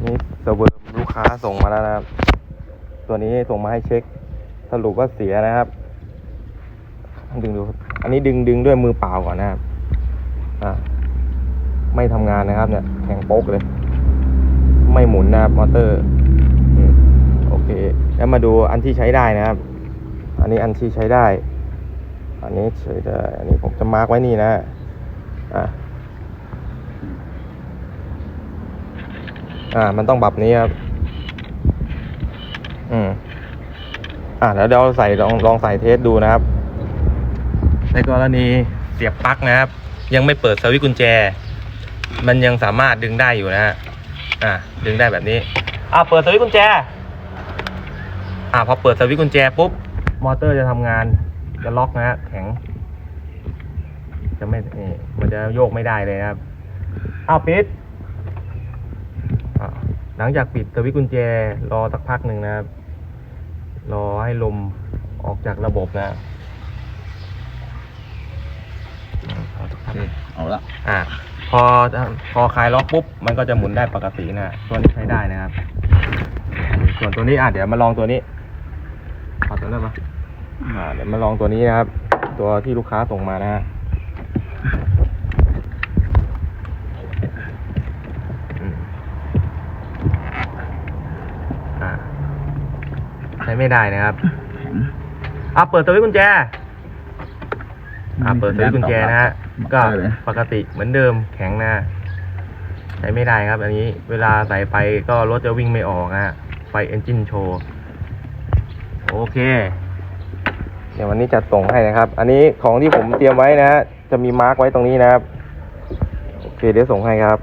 นนี้เซอร์เวอร์ลูกค้าส่งมาแล้วนะครับ ตัวนี้ส่งมาให้เช็ค สรุปว่าเสียนะครับ ดึงดู อันนี้ดึงดึงด้วยมือเปล่าก่อนนะครับ อ่า ไม่ทำงานนะครับ เนี่ย แข็งโป๊กเลย ไม่หมุนนะครับมอเตอร์อโอเค แล้วมาดูอันที่ใช้ได้นะครับ อันนี้อันที่ใช้ได้ อันนี้ใช้ได้ อันนี้ผมจะมาร์กไว้นี่นะ อ่า อ่า มันต้องแบบนี้ครับ อืม อ่าแล้วเดี๋ยวใส่ลองลองใส่เทสดูนะครับ ในกรณีเสียบปลั๊กนะครับ ยังไม่เปิดสวิตช์กุญแจ มันยังสามารถดึงได้อยู่นะฮะ อ่า ดึงได้แบบนี้ อ่าเปิดสวิตช์กุญแจ อ่าพอเปิดสวิตช์กุญแจปุ๊บ มอเตอร์จะทำงาน จะล็อกนะฮะ แข็ง จะไม่ มันจะโยกไม่ได้เลยนะครับ อ้าวปิด หลังจากปิดสวิตช์กุญแจรอสักพักหนึ่งนะครับ รอให้ลมออกจากระบบนะอืมรอสักพักเอาละอ่าพอพอคลายล็อกปุ๊บ มันก็จะหมุนได้ปกตินะตัวนี้ใช้ได้นะครับ ส่วนตัวนี้อะเดี๋ยวมาลองตัวนี้ขอตัวนี้นมาอ่าเดี๋ยวมาลองตัวนี้นะครับ ตัวที่ลูกค้าส่งมานะฮะอืมอ่า ใช้ ไม่ได้นะครับแข็ง อะเปิดสวิตช์กุญแจ อ่าเปิดสวิตช์กุญแจนะฮะ ก็ได้เลย ปกติเหมือนเดิมแข็งนะใช้ไม่ได้ครับ อันนี้เวลาใส่ไปก็รถจะวิ่งไม่ออกนะฮะไฟเอนจินโชว์โอเค เดี๋ยววันนี้จัดส่งให้นะครับ อันนี้ของที่ผมเตรียมไว้นะฮะจะมีมาร์กไว้ตรงนี้นะครับ โอเคเดี๋ยวส่งให้ครับ